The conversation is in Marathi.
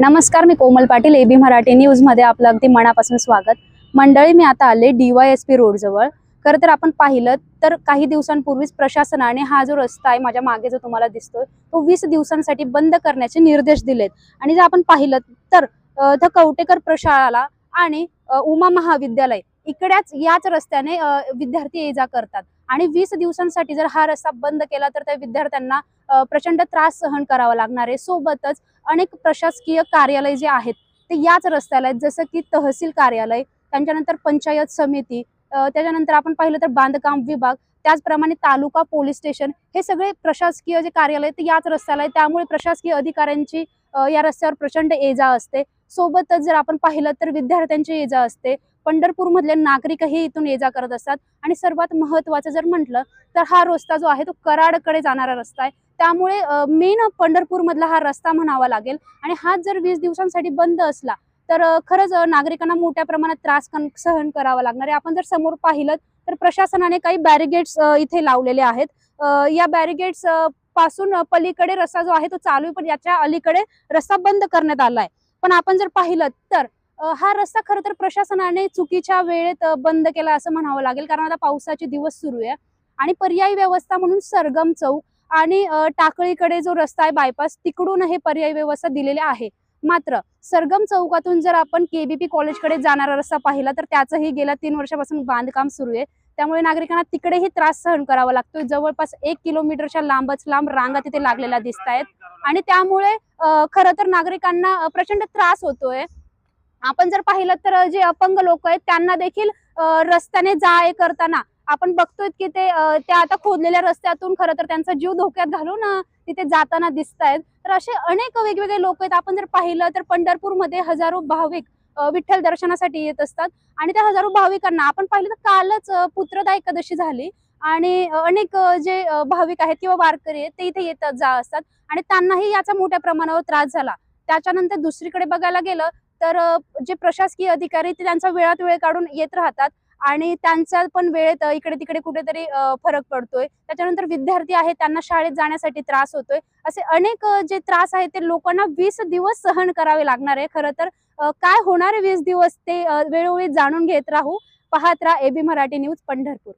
नमस्कार मी कोमल पाटील एबी मराठी न्यूजमध्ये आपलं अगदी मनापासून स्वागत. मंडळी मी आता आले डीवायएसपी रोड जवळ. खरं तर आपण पाहिलं तर काही दिवसांपूर्वीच प्रशासनाने हा जो रस्ता आहे माझ्या मागे जो तुम्हाला दिसतोय तो वीस दिवसांसाठी बंद करण्याचे निर्देश दिलेत. आणि जर आपण पाहिलं तर अ, कवटेकर प्रशाळाला आणि उमा महाविद्यालय इकड्याच याच रस्त्याने विद्यार्थी ये जा करतात. आणि वीस दिवसांसाठी जर हा रस्ता बंद केला तर त्या विद्यार्थ्यांना प्रचंड त्रास सहन करावा लागणार आहे. सोबतच अनेक प्रशासकीय कार्यालय जे आहेत ते याच रस्त्याला आहेत. जसं की तहसील कार्यालय त्यांच्यानंतर पंचायत समिती त्याच्यानंतर आपण पाहिलं तर बांधकाम विभाग त्याचप्रमाणे तालुका पोलीस स्टेशन हे सगळे प्रशासकीय जे कार्यालय ते याच रस्त्याला आहे त्यामुळे प्रशासकीय अधिकाऱ्यांची या रस्त्यावर प्रचंड ये जा असते. सोबतच जर आपण पाहिलं तर विद्यार्थ्यांची ये जा असते. पंढरपूरमधले नागरिकही इथून ये जा करत असतात. आणि सर्वात महत्वाचं जर म्हटलं तर हा रस्ता जो आहे तो कराडकडे जाणारा रस्ता आहे. त्यामुळे मेन पंढरपूरमधला हा रस्ता म्हणावा लागेल. आणि हाच जर वीस दिवसांसाठी बंद असला तर खरंच नागरिकांना मोठ्या प्रमाणात त्रास कन- सहन करावा लागणार आहे. आपण जर समोर पाहिलं तर प्रशासनाने काही बॅरिगेड्स इथे लावलेले आहेत. या बॅरिगेड्स पासून पलीकडे रस्ता जो आहे तो चालू आहे पण याच्या अलीकडे रस्ता बंद करण्यात आलाय. पण आपण जर पाहिलं तर हा रस्ता खर तर प्रशासनाने चुकीच्या वेळेत बंद केला असं म्हणावं लागेल. कारण आता पावसाचे दिवस सुरू आहे आणि पर्यायी व्यवस्था म्हणून सरगम चौक आणि टाकळीकडे जो रस्ता आहे बायपास तिकडून हे पर्यायी व्यवस्था दिलेली आहे. मात्र सरगम चौकातून जर आपण केबीपी कॉलेजकडे जाणारा रस्ता पाहिला तर त्याचंही गेल्या तीन वर्षापासून बांधकाम सुरू आहे. त्यामुळे नागरिकांना तिकडेही त्रास सहन करावा लागतोय. जवळपास एक किलोमीटरच्या लांबच लांब रांगा तिथे लागलेल्या दिसत आहेत. आणि त्यामुळे खर खरं तर नागरिकांना प्रचंड त्रास होतोय. आपण जर पाहिलं तर जे अपंग लोक आहेत त्यांना देखील रस्त्याने जा करताना आपण बघतोय की ते त्या आता खोदलेल्या रस्त्यातून खरं तर त्यांचा जीव धोक्यात घालून तिथे जाताना दिसत आहेत तर असे अनेक वेगवेगळे लोक आहेत. आपण जर पाहिलं तर पंढरपूरमध्ये हजारो भाविक विठ्ठल दर्शनासाठी येत असतात. आणि त्या हजारो भाविकांना आपण पाहिलं तर कालच पुत्रदा एकादशी झाली. आणि अनेक जे भाविक आहेत किंवा वारकरी आहेत ते इथे येतात जा असतात. आणि त्यांनाही याचा मोठ्या प्रमाणावर त्रास झाला. त्याच्यानंतर दुसरीकडे बघायला गेलं तर जे प्रशासकीय अधिकारी ते त्यांचा वेळात वेळ काढून येत राहतात. आणि त्यांचा पण वेळेत इकडे तिकडे कुठेतरी फरक पडतोय. त्याच्यानंतर विद्यार्थी आहेत त्यांना शाळेत जाण्यासाठी त्रास होतोय. असे अनेक जे त्रास आहेत ते लोकांना वीस दिवस सहन करावे लागणार आहे. खरं तर काय होणार वीस दिवस ते वेळोवेळी जाणून घेत राहू. पाहत राहा एबी मराठी न्यूज पंढरपूर.